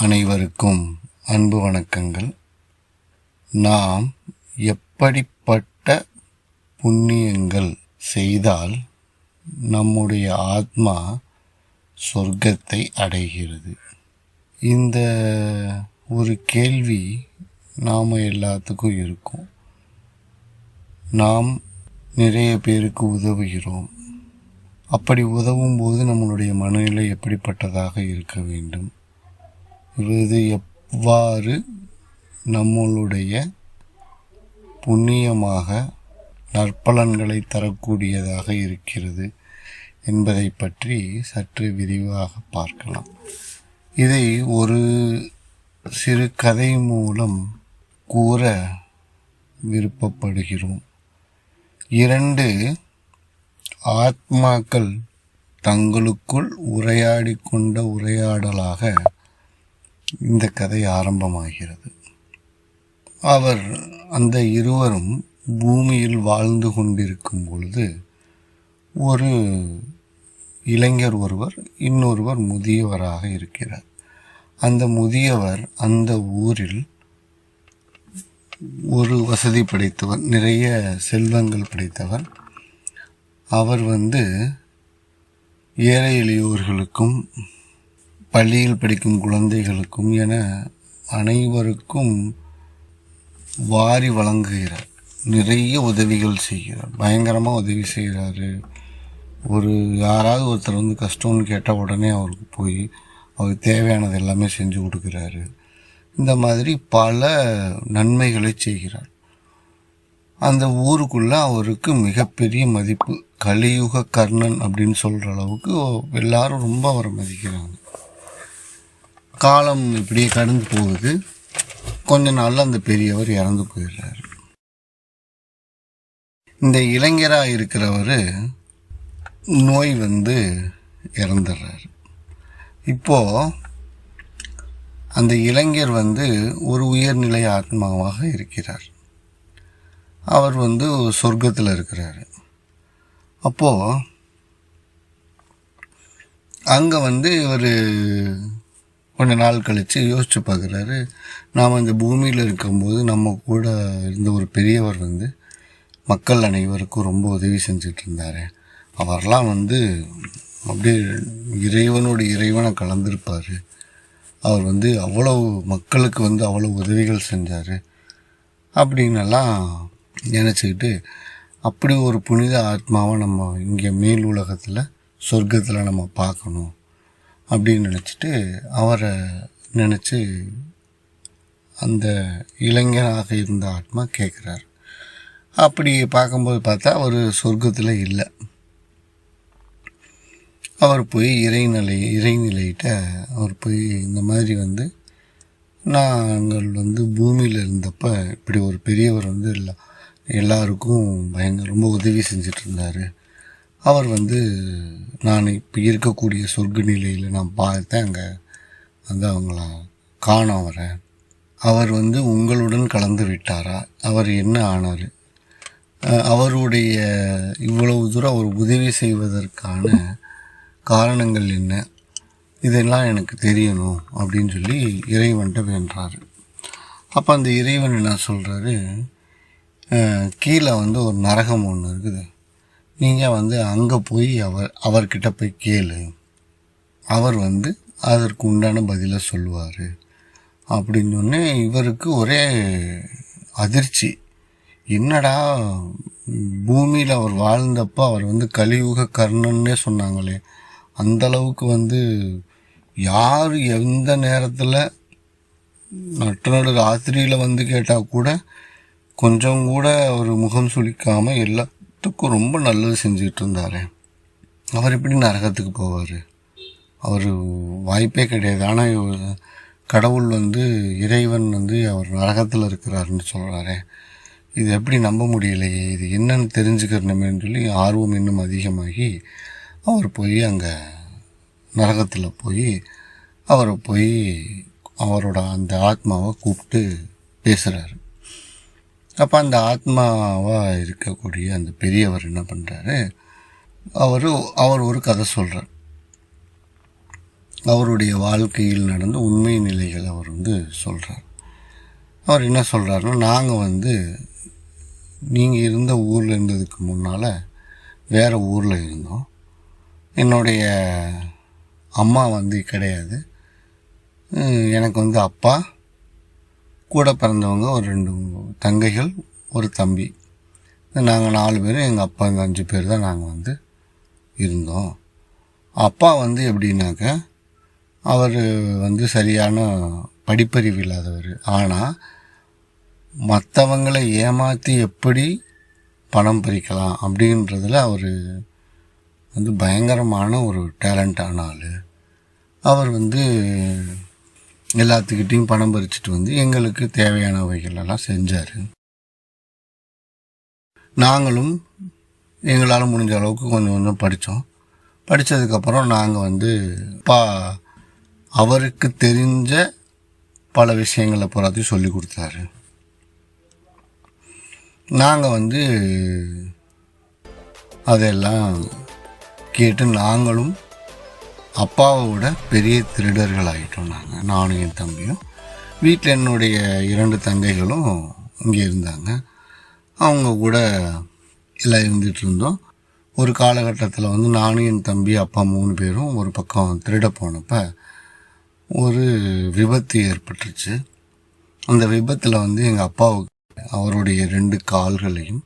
அனைவருக்கும் அன்பு வணக்கங்கள். நாம் எப்படிப்பட்ட புண்ணியங்கள் செய்தால் நம்முடைய ஆத்மா சொர்க்கத்தை அடைகிறது? இந்த ஒரு கேள்வி நாம் எல்லாத்துக்கும் இருக்கும். நாம் நிறைய பேருக்கு உதவுகிறோம். அப்படி உதவும் போது நம்மளுடைய மனநிலை எப்படிப்பட்டதாக இருக்க வேண்டும்? இது எவ்வாறு நம்மளுடைய புண்ணியமாக நற்பலன்களை தரக்கூடியதாக இருக்கிறது என்பதை பற்றி சற்று விரிவாக பார்க்கலாம். இதை ஒரு சிறு கதை மூலம் கூற விருப்பப்படுகிறோம். இரண்டு ஆத்மாக்கள் தங்களுக்குள் உரையாடி கொண்ட உரையாடலாக இந்த கதை ஆரம்பமாகிறது. அவர் அந்த இருவரும் பூமியில் வாழ்ந்து கொண்டிருக்கும் பொழுது ஒரு இளைஞர் ஒருவர் இன்னொருவர் முதியவராக இருக்கிறார். அந்த முதியவர் அந்த ஊரில் ஒரு வசதி படைத்தவர் நிறைய செல்வங்கள் படைத்தவர். அவர் வந்து ஏழை எளியோர்களுக்கும் பள்ளியில் படிக்கும் குழந்தைகளுக்கும் என அனைவருக்கும் வாரி வழங்குகிறார். நிறைய உதவிகள் செய்கிறார். பயங்கரமாக உதவி செய்கிறாரு. ஒரு யாராவது ஒருத்தர் வந்து கஷ்டம்னு கேட்டால் உடனே அவருக்கு போய் அவருக்கு தேவையானது எல்லாமே செஞ்சு கொடுக்குறாரு. இந்த மாதிரி பல நன்மைகளை செய்கிறார். அந்த ஊருக்குள்ளே அவருக்கு மிகப்பெரிய மதிப்பு கலியுக கர்ணன் அப்படின்னு சொல்கிற அளவுக்கு எல்லாரும் ரொம்ப அவரை மதிக்கிறாங்க. காலம் இப்படியே கடந்து போகுது. கொஞ்ச நாளில் அந்த பெரியவர் இறந்து போயிடுறாரு. இந்த இளைஞராக இருக்கிறவர் நோய் வந்து இறந்துடுறாரு. இப்போது அந்த இளைஞர் வந்து ஒரு உயர்நிலை ஆத்மாவாக இருக்கிறார். அவர் வந்து சொர்க்கத்தில் இருக்கிறார். அப்போது அங்கே வந்து இவர் கொஞ்ச நாள் கழித்து யோசித்து பார்க்குறாரு. நாம் இந்த பூமியில் இருக்கும்போது நம்ம கூட இருந்த ஒரு பெரியவர் வந்து மக்கள் அனைவருக்கும் ரொம்ப உதவி செஞ்சுட்டு இருந்தார். அவரெல்லாம் வந்து அப்படியே இறைவனோட இறைவனை கலந்திருப்பார். அவர் வந்து அவ்வளவு மக்களுக்கு வந்து அவ்வளோ உதவிகள் செஞ்சார். அப்படின்னெல்லாம் நினச்சிக்கிட்டு அப்படி ஒரு புனித ஆத்மாவை நம்ம இங்கே மேல் உலகத்தில் சொர்க்கத்தில் நம்ம பார்க்கணும். அப்படின்னு நினச்சிட்டு அவரை நினச்சி அந்த இளைஞராக இருந்த ஆத்மா கேட்குறாரு அப்படி பார்க்கும்போது பார்த்தா அவர் சொர்க்கத்தில் இல்லை. அவர் போய் இறைநிலை இறைநிலையிட்ட அவர் போய் இந்த மாதிரி வந்து நாங்கள் வந்து பூமியில் இருந்தப்ப இப்படி ஒரு பெரியவர் வந்து எல்லா எல்லாருக்கும் பயங்கர ரொம்ப உதவி செஞ்சிட்ருந்தார் அவர் வந்து நான் இப்போ இருக்கக்கூடிய சொர்க்க நிலையில் நான் பார்த்தேன் அங்கே வந்து அவங்கள காண வரேன் அவர் வந்து உங்களுடன் கலந்து விட்டாரா? அவர் என்ன ஆனார்? அவருடைய இவ்வளவு தூரம் அவர் உதவி செய்வதற்கான காரணங்கள் என்ன? இதெல்லாம் எனக்கு தெரியணும் அப்படின்னு சொல்லி இறைவன்ட்ட வேண்டுறாரு. அப்போ அந்த இறைவன் என்ன சொல்கிறாரு கீழே வந்து ஒரு நரகம் ஒன்று இருக்குது. நீங்கள் வந்து அங்கே போய் அவர் அவர்கிட்ட போய் கேளு. அவர் வந்து அதற்கு உண்டான பதிலை சொல்லுவார். அப்படின்னு சொன்னே இவருக்கு ஒரே அதிர்ச்சி. என்னடா பூமியில் அவர் வாழ்ந்தப்போ அவர் வந்து கலியுக கர்ணன்னே சொன்னாங்களே. அந்த அளவுக்கு வந்து யார் எந்த நேரத்தில் நட்டு நடு ராத்திரியில் வந்து கேட்டால் கூட கொஞ்சம் கூட அவர் முகம் சுளிக்காமல் எல்லாத்துக்கும் ரொம்ப நல்லது செஞ்சுக்கிட்டு இருந்தார். அவர் எப்படி நரகத்துக்கு போவார்? அவர் வாய்ப்பே கிடையாது. ஆனால் கடவுள் வந்து இறைவன் வந்து அவர் நரகத்தில் இருக்கிறாருன்னு சொல்கிறாரே இது எப்படி நம்ப முடியலையே? இது என்னன்னு தெரிஞ்சுக்கிறணுமேன்னு சொல்லி ஆர்வம் இன்னும் அதிகமாகி அவர் போய் அங்கே நரகத்தில் போய் அவரை போய் அவரோட அந்த ஆத்மாவை கூப்பிட்டு பேசுகிறாரு அப்போ அந்த ஆத்மாவாக இருக்கக்கூடிய அந்த பெரியவர் என்ன பண்ணுறாரு அவர் அவர் ஒரு கதை சொல்கிறார் அவருடைய வாழ்க்கையில் நடந்த உண்மை நிலைகள் அவர் வந்து சொல்கிறார் அவர் என்ன சொல்கிறாருன்னா நாங்கள் வந்து நீங்கள் இருந்த ஊரில் இருந்ததுக்கு முன்னால் வேறு ஊரில் இருந்தோம். என்னுடைய அம்மா வந்து கிடையாது. எனக்கு வந்து அப்பா கூட பிறந்தவங்க ஒரு ரெண்டு தங்கைகள் ஒரு தம்பி. நாங்கள் நாலு பேரும் எங்கள் அப்பா இந்த அஞ்சு பேர் தான் நாங்கள் வந்து இருந்தோம். அப்பா வந்து எப்படின்னாக்க அவர் வந்து சரியான படிப்பறிவு இல்லாதவர். ஆனால் மற்றவங்களை ஏமாற்றி எப்படி பணம் பறிக்கலாம் அப்படின்றதில் அவர் வந்து பயங்கரமான ஒரு டேலண்டான ஆள். அவர் வந்து எல்லாத்துக்கிட்டேயும் பணம் பறிச்சுட்டு வந்து எங்களுக்கு தேவையானவைகள் எல்லாம் செஞ்சார். நாங்களும் எங்களால் முடிஞ்ச அளவுக்கு கொஞ்சம் கொஞ்சம் படித்தோம் படித்ததுக்கப்புறம் நாங்கள் வந்து பா அவருக்கு தெரிஞ்ச பல விஷயங்களை பூராத்தையும் சொல்லி கொடுத்தாரு. நாங்கள் வந்து அதெல்லாம் கேட்டு நாங்களும் அப்பாவை விட பெரிய திருடர்கள் ஆகிட்டோம் நாங்கள் நானும் என் தம்பியும். வீட்டில் என்னுடைய இரண்டு தங்கைகளும் இங்கே இருந்தாங்க. அவங்க கூட எல்லாம் இருந்துகிட்டு இருந்தோம். ஒரு காலகட்டத்தில் வந்து நானும் என் தம்பி அப்பா மூணு பேரும் ஒரு பக்கம் திருட போனப்போ ஒரு விபத்து ஏற்பட்டுருச்சு. அந்த விபத்தில் வந்து எங்கள் அப்பாவுக்கு அவருடைய ரெண்டு கால்களையும்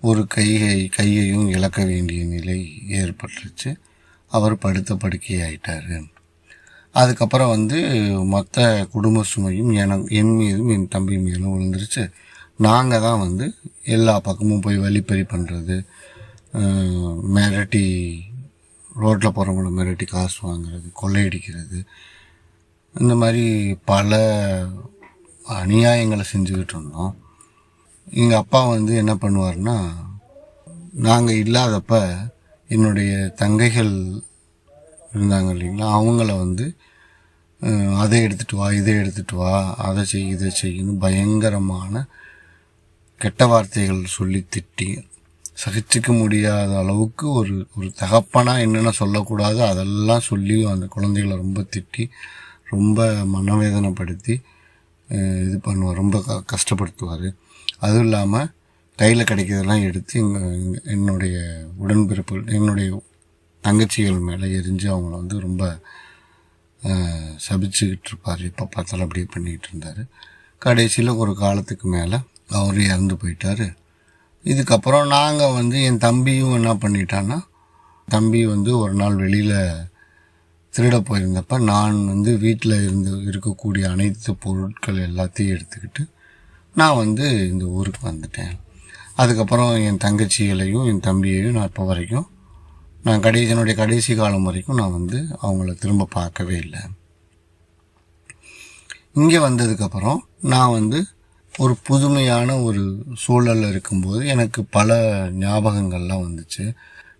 ஒரு கையை கையையும் இழக்க வேண்டிய நிலை ஏற்பட்டுருச்சு. அவர் படுத்த படுக்கையாயிட்டார். அதுக்கப்புறம் வந்து மொத்த குடும்ப சுமையும் என என் மீதும் என் தம்பி மீதும் விழுந்துருச்சு. நாங்கள் தான் வந்து எல்லா பக்கமும் போய் வழிப்பறி பண்ணுறது மிரட்டி ரோட்டில் போகிறவங்கள மிரட்டி காசு வாங்குறது கொள்ளையடிக்கிறது இந்த மாதிரி பல அநியாயங்களை செஞ்சுக்கிட்டு இருந்தோம். எங்கள் அப்பா வந்து என்ன பண்ணுவார்னா நாங்கள் இல்லாதப்ப என்னுடைய தங்கைகள் இருந்தாங்க இல்லைங்களா? அவங்கள வந்து அதை எடுத்துகிட்டு வா இதை எடுத்துகிட்டு வா அதை செய் இதை செய்யன்னு பயங்கரமான கெட்ட வார்த்தைகள் சொல்லி திட்டி சகிச்சுக்க முடியாத அளவுக்கு ஒரு ஒரு தகப்பனாக என்னென்ன சொல்லக்கூடாது அதெல்லாம் சொல்லி அந்த குழந்தைகளை ரொம்ப திட்டி ரொம்ப மனவேதனைப்படுத்தி இது பண்ணுவார் ரொம்ப க கஷ்டப்படுத்துவார். அதுவும் இல்லாமல் கையில் கிடைக்கிறதெல்லாம் எடுத்து எங்கள் என்னுடைய உடன்பிறப்புகள் என்னுடைய தங்கச்சிகள் மேலே எரிஞ்சு அவங்கள வந்து ரொம்ப சபிச்சுக்கிட்டு இருப்பார். எப்போ பார்த்தாலும் அப்படியே பண்ணிக்கிட்டு இருந்தார். கடைசியில் ஒரு காலத்துக்கு மேலே அவர் இறந்து போயிட்டார். இதுக்கப்புறம் நாங்கள் வந்து என் தம்பியும் என்ன பண்ணிட்டான்னா தம்பி வந்து ஒரு நாள் வெளியில் திருட போயிருந்தப்ப நான் வந்து வீட்டில் இருந்து இருக்கக்கூடிய அனைத்து பொருட்கள் எல்லாத்தையும் எடுத்துக்கிட்டு நான் வந்து இந்த ஊருக்கு வந்துட்டேன். அதுக்கப்புறம் என் தங்கச்சிகளையும் என் தம்பியையும் நான் இப்போ வரைக்கும் நான் கடைசி என்னுடைய கடைசி காலம் வரைக்கும் நான் வந்து அவங்கள திரும்ப பார்க்கவே இல்லை. இங்கே வந்ததுக்கப்புறம் நான் வந்து ஒரு புதுமையான ஒரு சூழலில் இருக்கும்போது எனக்கு பல ஞாபகங்கள்லாம் வந்துச்சு.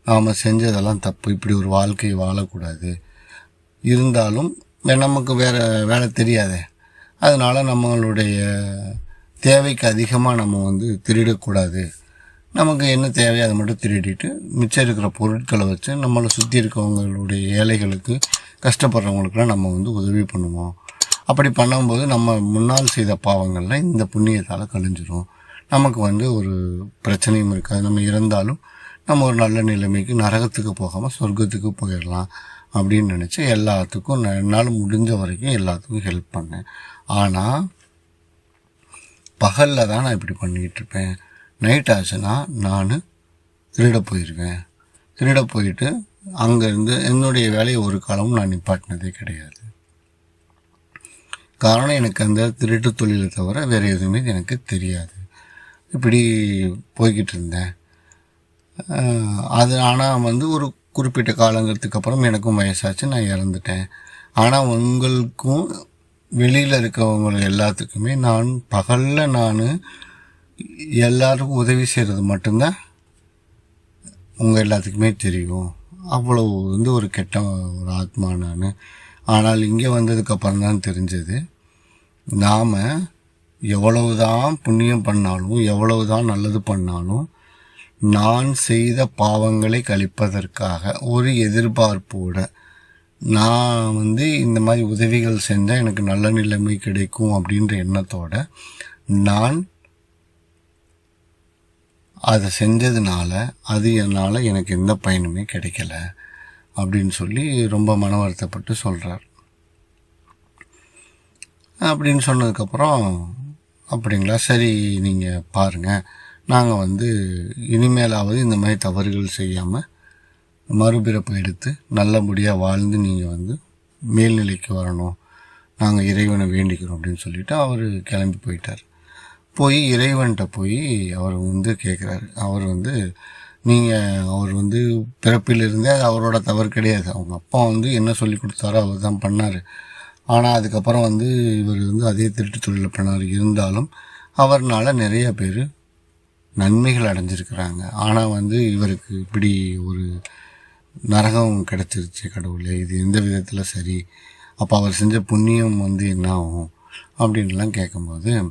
நாம் செஞ்சதெல்லாம் தப்பு இப்படி ஒரு வாழ்க்கையை வாழக்கூடாது. இருந்தாலும் நமக்கு வேறு வேலை தெரியாதே. அதனால் நம்மளுடைய தேவைக்கு அதிகமாக நம்ம வந்து திருடக்கூடாது. நமக்கு என்ன தேவையோ அதை மட்டும் திருடிட்டு மிச்சம் இருக்கிற பொருட்களை வச்சு நம்மளை சுற்றி இருக்கவங்களுடைய ஏழைகளுக்கு கஷ்டப்படுறவங்களுக்குலாம் நம்ம வந்து உதவி பண்ணுவோம். அப்படி பண்ணும்போது நம்ம முன்னால் செய்த பாவங்கள்லாம் இந்த புண்ணியத்தால் கழிஞ்சிரும். நமக்கு வந்து ஒரு பிரச்சனையும் இருக்காது. நம்ம இறந்தாலும் நம்ம ஒரு நல்ல நிலைமைக்கு நரகத்துக்கு போகாமல் சொர்க்கத்துக்கு போயிடலாம் அப்படின்னு நினச்சி எல்லாத்துக்கும் என்னால் முடிஞ்ச வரைக்கும் எல்லாத்துக்கும் ஹெல்ப் பண்ணேன். ஆனால் பகலில் தான் நான் இப்படி பண்ணிக்கிட்டு இருப்பேன் நைட் ஆச்சுன்னா நான் திருட போயிடுவேன் திருட போயிட்டு அங்கேருந்து என்னுடைய வேலையை ஒரு காலமும் நான் நிப்பாட்டினதே கிடையாது. காரணம் எனக்கு அந்த திருட்டு தொழிலை தவிர வேறு எதுவுமே எனக்கு தெரியாது. இப்படி போய்கிட்டு இருந்தேன். அது ஆனால் வந்து ஒரு குறிப்பிட்ட காலங்கிறதுக்கு அப்புறம் எனக்கும் வயசாச்சு நான் இறந்துட்டேன். ஆனால் உங்களுக்கும் வெளியில் இருக்கவங்க எல்லாத்துக்குமே நான் பகலில் நான் எல்லாருக்கும் உதவி செய்கிறது மட்டும்தான் உங்கள் எல்லாத்துக்குமே தெரியும். அவ்வளோ வந்து ஒரு கெட்ட ஒரு ஆத்மா நான். ஆனால் இங்கே வந்ததுக்கப்புறம் தான் தெரிஞ்சது. நாம் எவ்வளவு தான் புண்ணியம் பண்ணாலும் எவ்வளவுதான் நல்லது பண்ணாலும் நான் செய்த பாவங்களை கழிப்பதற்காக ஒரு எதிர்பார்ப்போட நான் வந்து இந்த மாதிரி உதவிகள் செஞ்சால் எனக்கு நல்ல நிலைமை கிடைக்கும் அப்படின்ற எண்ணத்தோட நான் அதை செஞ்சதுனால அது என்னால் எனக்கு எந்த பயனுமே கிடைக்கல அப்படின்னு சொல்லி ரொம்ப மன வருத்தப்பட்டு சொல்கிறார் அப்படின்னு சொன்னதுக்கப்புறம் அப்படிங்களா சரி நீங்கள் பாருங்கள் நாங்கள் வந்து இனிமேலாவது இந்த மாதிரி தவறுகள் செய்யாமல் மறுபிறப்பு எடுத்து நல்லபடியாக வாழ்ந்து நீங்கள் வந்து மேல்நிலைக்கு வரணும். நாங்கள் இறைவனை வேண்டிக்கிறோம் அப்படின்னு சொல்லிட்டு அவர் கிளம்பி போயிட்டார். போய் இறைவன்கிட்ட போய் அவர் வந்து கேட்குறாரு அவர் வந்து நீங்கள் அவர் வந்து பிறப்பிலிருந்தே அது அவரோட தவறு கிடையாது. அவங்க அப்பா வந்து என்ன சொல்லி கொடுத்தாரோ அவர் தான் பண்ணார். ஆனால் அதுக்கப்புறம் வந்து இவர் வந்து அதே திருட்டு தொழிலில் பண்ணார். இருந்தாலும் அவர்னால நிறைய பேர் நன்மைகள் அடைஞ்சிருக்கிறாங்க. ஆனால் வந்து இவருக்கு இப்படி ஒரு நரகம் கிடச்சிருச்சு கடவுளே இது எந்த விதத்தில் சரி? அப்போ அவர் செஞ்ச புண்ணியம் வந்து என்ன ஆகும்? அப்படின்லாம் கேட்கும்போது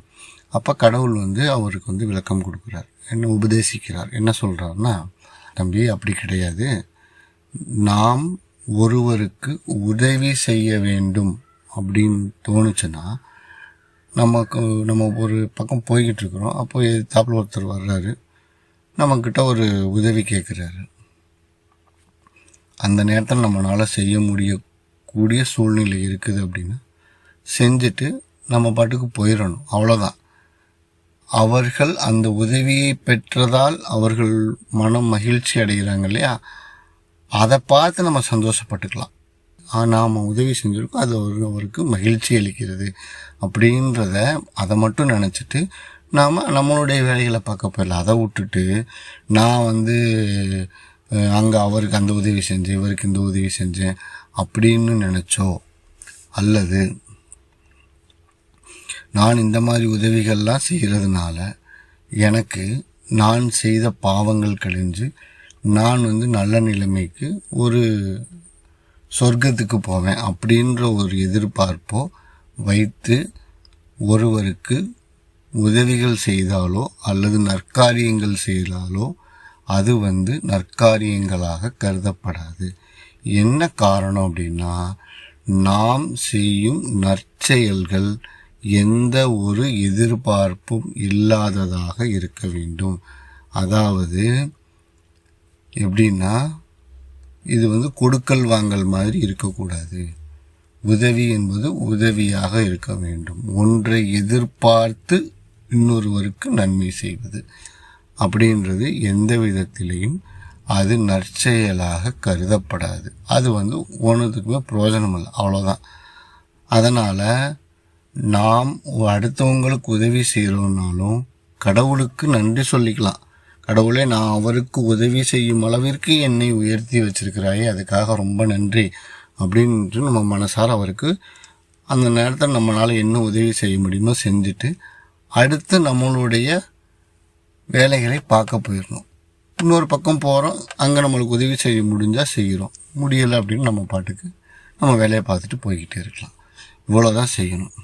அப்போ கடவுள் வந்து அவருக்கு வந்து விளக்கம் கொடுக்குறார். என்ன உபதேசிக்கிறார். என்ன சொல்கிறாருன்னா தம்பி அப்படி கிடையாது. நாம் ஒருவருக்கு உதவி செய்ய வேண்டும் அப்படின்னு தோணுச்சுன்னா நமக்கு நம்ம ஒரு பக்கம் போய்கிட்டு இருக்கிறோம். அப்போ எதிர்த்தாப்புல ஒருத்தர் வர்றாரு. நம்மக்கிட்ட ஒரு உதவி கேட்குறாரு அந்த நேரத்தில் நம்மளால் செய்ய முடியக்கூடிய சூழ்நிலை இருக்குது அப்படின்னா செஞ்சுட்டு நம்ம பாட்டுக்கு போயிடணும் அவ்வளோதான் அவர்கள் அந்த உதவியை பெற்றதால் அவர்கள் மனம் மகிழ்ச்சி அடைகிறாங்க இல்லையா? அதை பார்த்து நம்ம சந்தோஷப்பட்டுக்கலாம். நாம் உதவி செஞ்சுருக்கோம். அது ஒரு அவருக்கு மகிழ்ச்சி அளிக்கிறது அப்படின்றத அதை மட்டும் நினச்சிட்டு நாம் நம்மளுடைய வேலைகளை பார்க்க போயிடலாம். அதை விட்டுட்டு நான் வந்து அங்கே அவருக்கு அந்த உதவி செஞ்சேன் இவருக்கு இந்த உதவி செஞ்சேன் அப்படின்னு நினச்சோ அல்லது நான் இந்த மாதிரி உதவிகள்லாம் செய்கிறதுனால எனக்கு நான் செய்த பாவங்கள் கழிஞ்சு நான் வந்து நல்ல நிலைமைக்கு ஒரு சொர்க்கத்துக்கு போவேன் அப்படின்ற ஒரு எதிர்பார்ப்போ வைத்து ஒருவருக்கு உதவிகள் செய்தாலோ அல்லது நற்காரியங்கள் செய்தாலோ அது வந்து நற்காரியங்களாக கருதப்படாது. என்ன காரணம் அப்படின்னா நாம் செய்யும் நற்செயல்கள் எந்த ஒரு எதிர்பார்ப்பும் இல்லாததாக இருக்க வேண்டும். அதாவது எப்படின்னா இது வந்து கொடுக்கல் வாங்கல் மாதிரி இருக்கக்கூடாது. உதவி என்பது உதவியாக இருக்க வேண்டும். ஒன்றை எதிர்பார்த்து இன்னொருவருக்கு நன்மை செய்வது. அப்படின்றது எந்த விதத்திலையும் அது நற்செயலாக கருதப்படாது. அது வந்து ஒன்றுத்துக்குமே பிரயோஜனம் இல்லை அவ்வளோதான் அதனால் நாம் அடுத்தவங்களுக்கு உதவி செய்கிறோம்னாலும் கடவுளுக்கு நன்றி சொல்லிக்கலாம். கடவுளே நான் அவருக்கு உதவி செய்யும் அளவிற்கு என்னை உயர்த்தி வச்சிருக்கிறாயே அதுக்காக ரொம்ப நன்றி அப்படின்ட்டு நம்ம மனசார அவருக்கு அந்த நேரத்தில் நம்மளால் என்ன உதவி செய்ய முடியுமோ செஞ்சுட்டு அடுத்து நம்மளுடைய வேலைகளை பார்க்க போயிடணும் இன்னொரு பக்கம் போகிறோம் அங்கே நம்மளுக்கு உதவி செய்ய முடிஞ்சால் செய்கிறோம் முடியலை அப்படின்னு நம்ம பாட்டுக்கு நம்ம வேலையை பார்த்துட்டு போய்கிட்டே இருக்கலாம். இவ்வளோ தான் செய்யணும்.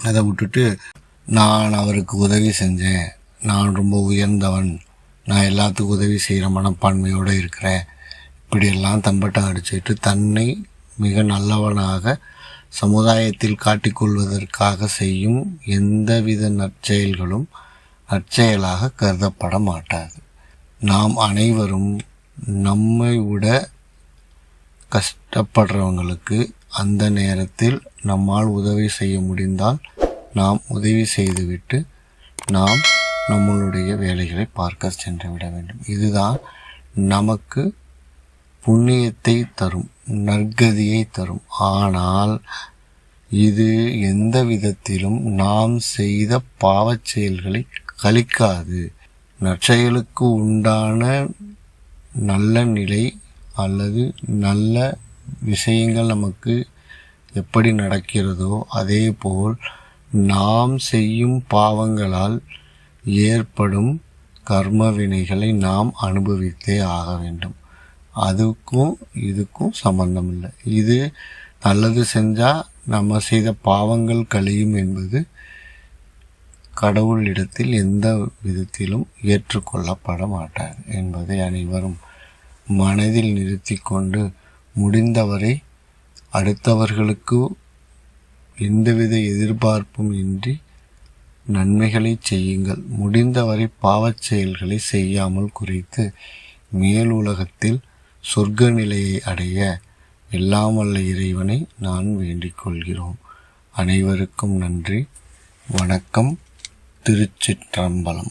அதை விட்டுட்டு நான் அவருக்கு உதவி செஞ்சேன். நான் ரொம்ப உயர்ந்தவன். நான் எல்லாத்துக்கும் உதவி செய்கிற மனப்பான்மையோடு இருக்கிறேன். இப்படியெல்லாம் தம்பட்டம் அடிச்சுட்டு தன்னை மிக நல்லவனாக சமுதாயத்தில் காட்டிக்கொள்வதற்காக செய்யும் எந்தவித நற்செயல்களும் அச்செயலாக கருதப்பட மாட்டாது நாம் அனைவரும் நம்மை விட கஷ்டப்படுறவங்களுக்கு அந்த நேரத்தில் நம்மால் உதவி செய்ய முடிந்தால் நாம் உதவி செய்துவிட்டு நாம் நம்மளுடைய வேலைகளை பார்க்க சென்று விட வேண்டும். இதுதான் நமக்கு புண்ணியத்தை தரும் நற்கதியை தரும். ஆனால் இது எந்த விதத்திலும் நாம் செய்த பாவச் செயல்களை கழிக்காது. நற்செயலுக்கு உண்டான நல்ல நிலை அல்லது நல்ல விஷயங்கள் நமக்கு எப்படி நடக்கிறதோ அதே போல் நாம் செய்யும் பாவங்களால் ஏற்படும் கர்ம வினைகளை நாம் அனுபவித்தே ஆக வேண்டும். அதுக்கும் இதுக்கும் சம்பந்தம் இல்லை இது நல்லது செஞ்சால் நம்ம செய்த பாவங்கள் கழியும் என்பது கடவுளிடத்தில் எந்த விதத்திலும் ஏற்றுக்கொள்ளப்பட மாட்டார் என்பதை அனைவரும் மனதில் நிறுத்தி கொண்டு முடிந்தவரை அடுத்தவர்களுக்கு எந்தவித எதிர்பார்ப்பும் இன்றி நன்மைகளை செய்யுங்கள். முடிந்தவரை பாவச் செயல்களை செய்யாமல் குறைத்து மேல் உலகத்தில் சொர்க்க நிலையை அடைய எல்லாம் வல்ல இறைவனை நான் வேண்டிக் கொள்கிறோம். அனைவருக்கும் நன்றி. வணக்கம். திருச்சிற்றம்பலம்.